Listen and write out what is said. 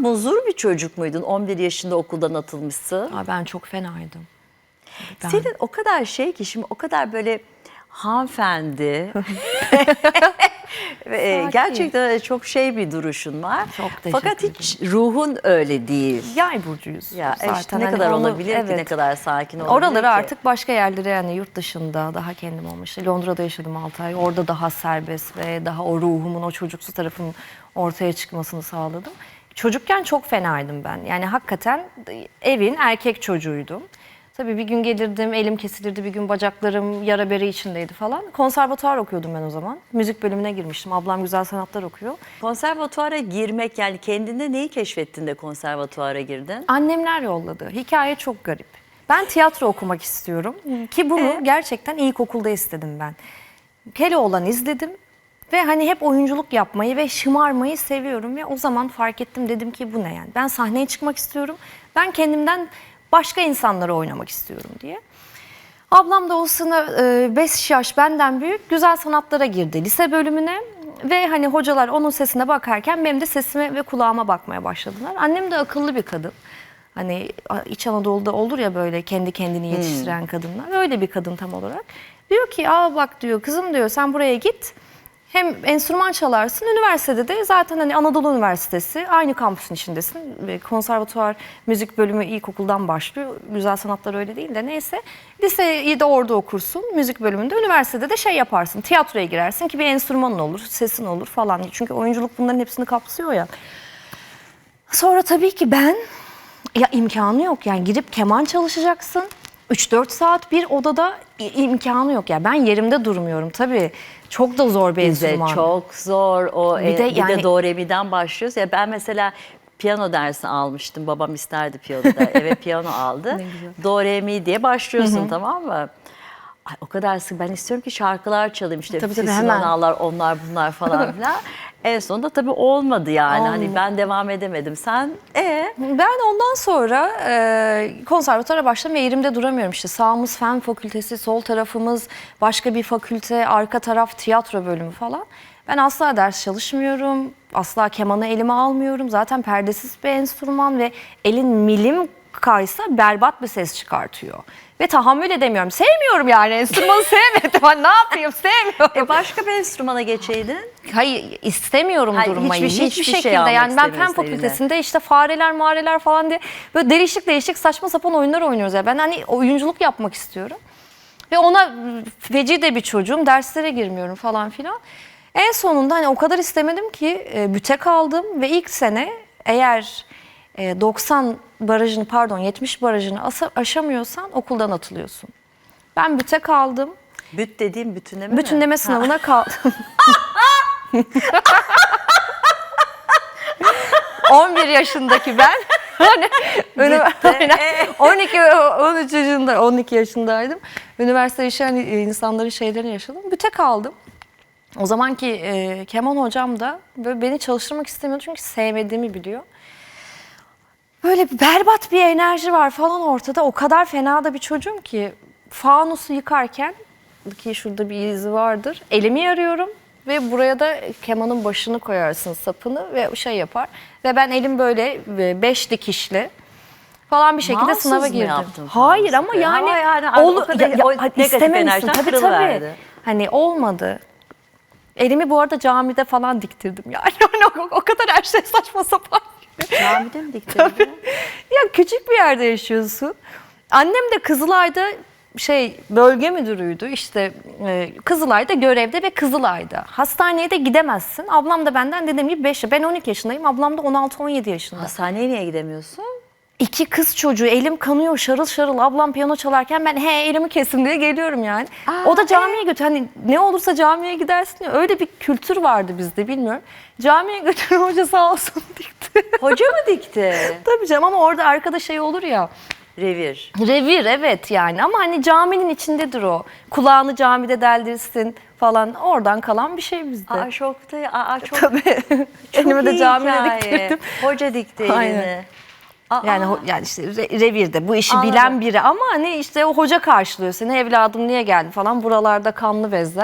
muzur bir çocuk muydun? 11 yaşında okuldan atılmışsın. Aa, ben çok fenaydım. Ben- Senin o kadar şey ki şimdi o kadar böyle hanımefendi. Ve, e, gerçekten çok şey bir duruşun var. Çok teşekkür Fakat hiç ruhun öyle değil. Yay burcuyuz. Ya zaten. işte ne Hani kadar onu- olabilir ki ne evet. kadar sakin olabilir Oraları ki? artık başka yerlere yani yurt dışında daha kendim olmuştu. Londra'da yaşadım 6 ay. Orada daha serbest ve daha o ruhumun, o çocuksu tarafımın ortaya çıkmasını sağladım. Çocukken çok fenaydım ben. Yani hakikaten evin erkek çocuğuydum. Tabii bir gün gelirdim, elim kesilirdi, bir gün bacaklarım yara bere içindeydi falan. Konservatuvar okuyordum ben o zaman. Müzik bölümüne girmiştim. Ablam güzel sanatlar okuyor. Konservatuara girmek yani kendinde neyi keşfettin de konservatuara girdin? Annemler yolladı. Hikaye çok garip. Ben tiyatro okumak istiyorum ki bunu gerçekten ilkokulda istedim ben. Keloğlan izledim ve hani hep oyunculuk yapmayı ve şımarmayı seviyorum ve o zaman fark ettim dedim ki bu ne yani? Ben sahneye çıkmak istiyorum. Ben kendimden başka insanları oynamak istiyorum diye. Ablam da o sene 5 yaş benden büyük güzel sanatlara girdi lise bölümüne ve hani hocalar onun sesine bakarken benim de sesime ve kulağıma bakmaya başladılar. Annem de akıllı bir kadın. Hani İç Anadolu'da olur ya böyle kendi kendini yetiştiren kadınlar. Öyle bir kadın tam olarak. Diyor ki aa bak diyor kızım diyor sen buraya git. Hem enstrüman çalarsın, üniversitede de zaten hani Anadolu Üniversitesi aynı kampüsün içindesin. Ve Konservatuvar müzik bölümü ilkokuldan başlıyor. Güzel sanatlar öyle değil de neyse. Liseyi de orada okursun, müzik bölümünde. Üniversitede de şey yaparsın, tiyatroya girersin ki bir enstrümanın olur, sesin olur falan. Çünkü oyunculuk bunların hepsini kapsıyor ya. Sonra tabii ki ben ya imkanı yok yani girip keman çalışacaksın. 3-4 saat bir odada imkanı yok ya. Ben yerimde durmuyorum tabii. Çok da zor bir enstrüman. çok zor. O Bir bir de de, bir yani- de do re mi'den başlıyoruz. Ya ben mesela piyano dersi almıştım. Babam isterdi piyanoda. Eve piyano aldı. do re mi diye başlıyorsun tamam mı? Ay, o kadar sık ben istiyorum ki şarkılar çalayım işte. Tabii, tabii, hemen. Onlar bunlar falan filan. En sonunda tabii olmadı yani. Hani Olmadı. ben devam edemedim. Sen e Ben ondan sonra e, konservatuvara başladım ve yerimde duramıyorum. İşte sağımız fen fakültesi, sol tarafımız başka bir fakülte, arka taraf tiyatro bölümü falan. Ben asla ders çalışmıyorum, asla kemanı elime almıyorum. Zaten perdesiz bir enstrüman ve elin milim kaysa berbat bir ses çıkartıyor. Ve tahammül edemiyorum. Sevmiyorum yani enstrümanı sevmedim. Ben ne yapayım sevmiyorum. e başka bir enstrümana geçeydin. Hayır istemiyorum Hayır, durmayı. hiçbir şey- Hiçbir, hiçbir şey şekilde almak yani ben fen eline. fakültesinde işte fareler mareler falan diye böyle değişik değişik saçma sapan oyunlar oynuyoruz ya. Ben hani oyunculuk yapmak istiyorum. Ve ona feci de bir çocuğum derslere girmiyorum falan filan. En sonunda hani o kadar istemedim ki e, büte kaldım ve ilk sene eğer 90 barajını pardon 70 barajını aşamıyorsan okuldan atılıyorsun. Ben büte kaldım. Büt dediğim bütünleme mi? Bütünleme sınavına kaldım. 11 yaşındaki ben. Hani Aynen. 12 13 yaşında 12 yaşındaydım. Üniversite yaşayan insanların şeylerini yaşadım. Büte kaldım. O zamanki e, keman hocam da böyle beni çalıştırmak istemiyordu çünkü sevmediğimi biliyor. Böyle berbat bir enerji var falan ortada. O kadar fena da bir çocuğum ki fanusu yıkarken ki şurada bir izi vardır. Elimi yarıyorum ve buraya da kemanın başını koyarsın sapını ve şey yapar. Ve ben elim böyle e, beş dikişli falan bir şekilde Mahsus sınava girdim. yaptın Hayır ama yani, Ama yani o olu- kadar- o negatif istememişsin. Tabii tabii. Hani olmadı. Elimi bu arada camide falan diktirdim yani. Hani o, o kadar her şey saçma sapan. Camide mi diktirdin? Ya küçük bir yerde yaşıyorsun. Annem de Kızılay'da şey bölge müdürüydü işte e, Kızılay'da görevde ve Kızılay'da. Hastaneye de gidemezsin. Ablam da benden dediğim gibi 5 Ben 12 yaşındayım. Ablam da 16-17 yaşında. Hastaneye niye gidemiyorsun? İki kız çocuğu elim kanıyor şarıl şarıl. Ablam piyano çalarken ben he elimi kesin diye geliyorum yani. o da camiye götür. Hani ne olursa camiye gidersin ya. Öyle bir kültür vardı bizde bilmiyorum. Camiye götüren hoca sağ olsun dikti. Hoca mı dikti? Tabii canım ama orada arkada şey olur ya. Revir. Revir evet yani ama hani caminin içindedir o. Kulağını camide deldirsin falan oradan kalan bir şey bizde. Aa şokta. Aa çok, Tabii. çok Elime de hikaye. diktirdim. Hoca dikti Aynen. Aa, Yani ho- yani işte re- revirde bu işi Anladım. bilen biri ama hani işte o hoca karşılıyor seni evladım niye geldin falan buralarda kanlı bezler.